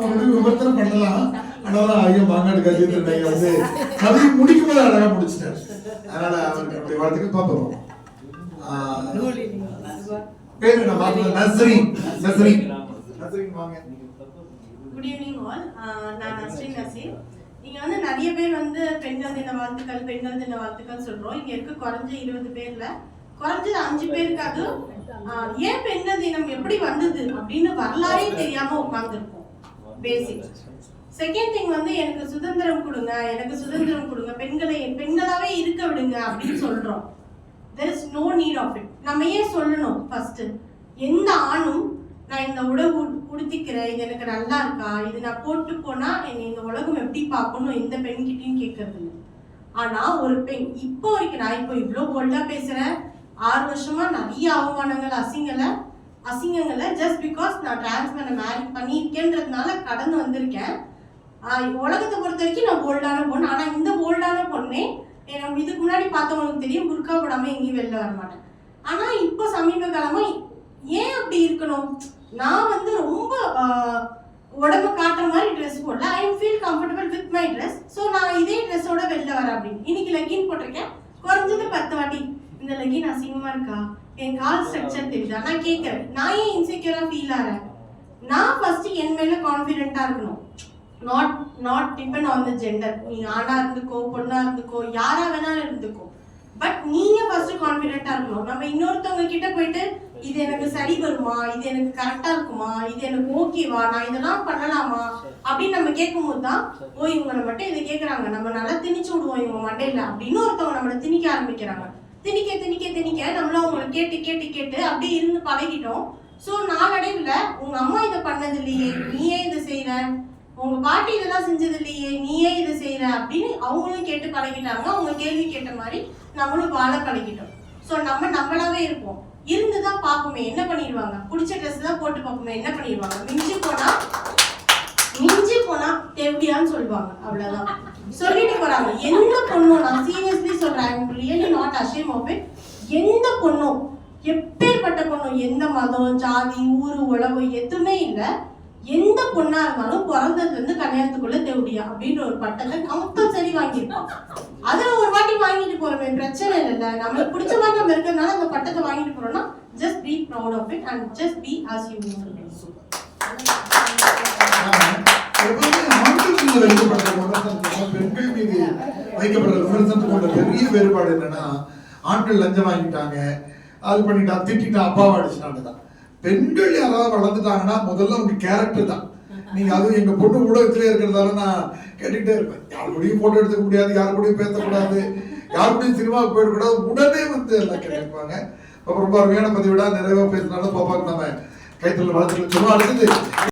விமர்சனம் பண்ணலாம். ஆனாலும் ஐயோ மாங்காடு கஜேந்திரன் ஐயா வந்து. கவிதை முடிக்கும் போது அழகா முடிச்சிட்டாரு. அதனால அவருக்கு நம்முடைய வாழ்த்துக்கள் பார்ப்போம். பேரு என்ன? பார்க்கலாம் நஸ்ரீன். நஸ்ரீன். நஸ்ரீன் வாங்க. குட் ஈவினிங் ஆல் நான் நஸ்ரீன் நசீர். இங்க வந்து நிறைய பேர் வந்து பெண்கள் தின வாழ்த்துக்கள் பெண்கள் தின வாழ்த்துக்கள் சொல்றோம். இங்க இருக்க குறைஞ்ச இருபது பேர்ல. குறைஞ்சது அஞ்சு பேருக்காவது ஏன் பெண்கள் தினம் எப்படி வந்தது அப்படின்னு வரலாறே தெரியாம உட்கார்ந்துருக்கோம். பேசிக் செகண்ட் திங் வந்து எனக்கு சுதந்திரம் கொடுங்க எனக்கு சுதந்திரம் கொடுங்க. பெண்களை பெண்களாவே இருக்க விடுங்க அப்படின்னு சொல்றோம். There is no need of it நம்ம ஏன் சொல்லணும் ஃபர்ஸ்ட் எந்த ஆணும் நான் இந்த உடவு உடுத்திக்கிறேன் இது எனக்கு நல்லா இருக்கா? இது நான் போட்டு போனா என்னை இந்த உலகம் எப்படி பார்க்கணும் எந்த பெண்கிட்டயும் கேட்கறது இல்லை ஆனா ஒரு பெண் இப்போ வரைக்கும் நான் இப்போ இவ்வளோ போல்டா பேசுறேன். ஆறு வருஷமா நிறைய அவமானங்கள் அசிங்கலை அசிங்கங்களை ஜஸ்ட் பிகாஸ் நான் டிரான்ஸ்மேனை மேரி பண்ணியிருக்கேன்றதுனால கடந்து வந்திருக்கேன். உலகத்தை பொறுத்த வரைக்கும் நான் போல்டான பொண்ணு. ஆனால் இந்த போல்டான பொண்ணே நம்ம இதுக்கு முன்னாடி பார்த்தவங்களுக்கு தெரியும் புர்கா போடாமல் எங்கேயும் வெளில வர மாட்டேன். ஆனால் இப்போ சமீப காலமாக ஏன் அப்படி இருக்கணும்? நான் வந்து ரொம்ப உடம்பு உடம்ப காட்டுற மாதிரி ட்ரெஸ் போடல. I feel comfortable with my dress so நான் இதே ட்ரெஸ்ஸோட வெளில வரேன் அப்படின்னு. இன்னைக்கு லெகின் போட்டிருக்கேன். குறைஞ்சது பத்து வாட்டி. இந்த லெகின் அசிங்கமாக இருக்கா? என் கால் ஸ்ட்ரக்சர் தெரியுது? நான் கேட்கறேன். நான் ஏன் இன்செக்யூரா ஃபீல் ஆறேன்? நான் ஃபர்ஸ்ட் என் மேல கான்ஃபிடென்ட்டா இருக்கணும். Not not depend on the gender நீ ஆணா இருந்துக்கோ பொண்ணா இருந்துக்கோ யாரா வேணாலும் இருந்துக்கோ. பட் நீங்க ஃபர்ஸ்ட் கான்ஃபிடென்ட்டா இருக்கணும். நம்ம இன்னொருத்தவங்க கிட்ட போயிட்டு இது எனக்கு சரி வருமா? இது எனக்கு கரெக்டா இருக்குமா? இது எனக்கு ஓகேவா நான் இதெல்லாம் பண்ணலாமா? அப்படின்னு நம்ம கேட்கும்போது தான் ஓ இவங்க மட்டும் இதை கேட்கறாங்க நம்ம நல்லா திணிச்சு விடுவோம் இவங்க மண்டையில அப்படின்னு ஒருத்தவங்க நம்மளை திணிக்க ஆரம்பிக்கிறாங்க. திணிக்க திணிக்க திணிக்க நம்மளும் அவங்கள கேட்டு கேட்டு கேட்டு அப்படியே இருந்து பழகிட்டோம். ஸோ நாளடைவில் உங்க அம்மா இதை பண்ணது இல்லையே நீயே இதை செய்யற உங்க பாட்டி இதெல்லாம் செஞ்சது இல்லையே நீயே இதை செய்யற அப்படின்னு அவங்களும் கேட்டு பழகிட்டாங்க. அவங்க கேள்வி கேட்ட மாதிரி நம்மளும் வாழ பழகிட்டோம். ஸோ நம்ம நம்மளாவே இருப்போம். இருந்துதான் பார்ப்போமே என்ன பண்ணிடுவாங்க? பிடிச்ச ட்ரெஸ் தான் போட்டு பார்ப்போமே என்ன பண்ணிடுவாங்க? மிஞ்சி போனா மிஞ்சி போனா தேவடியான்னு சொல்லுவாங்க. அவ்வளவுதான். சொல்லிட்டு போறாங்க. எந்த பொண்ணும் நான் சீரியஸ்லி சொல்றேன் I really not of it எந்த பொண்ணும் எப்பேற்பட்ட பொண்ணும் எந்த மதம் ஜாதி ஊர் உழவு எதுவுமே இல்லை. எந்த பொண்ணா இருந்தாலும் பிறந்ததுல இருந்து கல்யாணத்துக்குள்ள தேவடியா அப்படின்ற ஒரு பட்டத்தை கம்பல்சரி வாங்கியிருக்கோம். அதுல ஒரு வாட்டி வாங்கிட்டு போறோமே பிரச்சனை இல்லை. நம்மளுக்கு பிடிச்ச மாதிரி நம்ம இருக்கிறதுனால அந்த பட்டத்தை வாங்கிட்டு போறோம்னா just be proud of it and just be as you எப்பவுமே ஆண்கள் மீது வைக்கப்படுற விமர்சனத்துக்கும் பெண்கள் மீது வைக்கப்படுற விமர்சனத்துக்கு உள்ள பெரிய வேறுபாடு என்னன்னா ஆண்கள் லஞ்சம் வாங்கிட்டாங்க அது பண்ணிட்டான் திட்டான் அப்பாவை அடிச்சுட்டாங்க தான் பெண்கள் யாராவது வளர்ந்துட்டாங்கன்னா முதல்ல உங்க கேரக்டர் தான். நீங்க அதுவும் எங்க பொண்ணு ஊடகத்திலே இருக்கிறதால நான் கேட்டுக்கிட்டே இருப்பேன். யார் கூடயும் போட்டோ எடுத்துக்க முடியாது யார் கூடயும் பேசக்கூடாது. யார் கூடயும் சினிமாவுக்கு போயிடக்கூடாது. உடனே வந்து எல்லாம் கேட்டிருப்பாங்க அப்ப ரொம்ப அருமையான பதிவிடா நிறைவா பேசினாலும் பாப்பாக்கு நம்ம கைத்தல் வளர்த்துட்டு சும்மா அடுத்தது.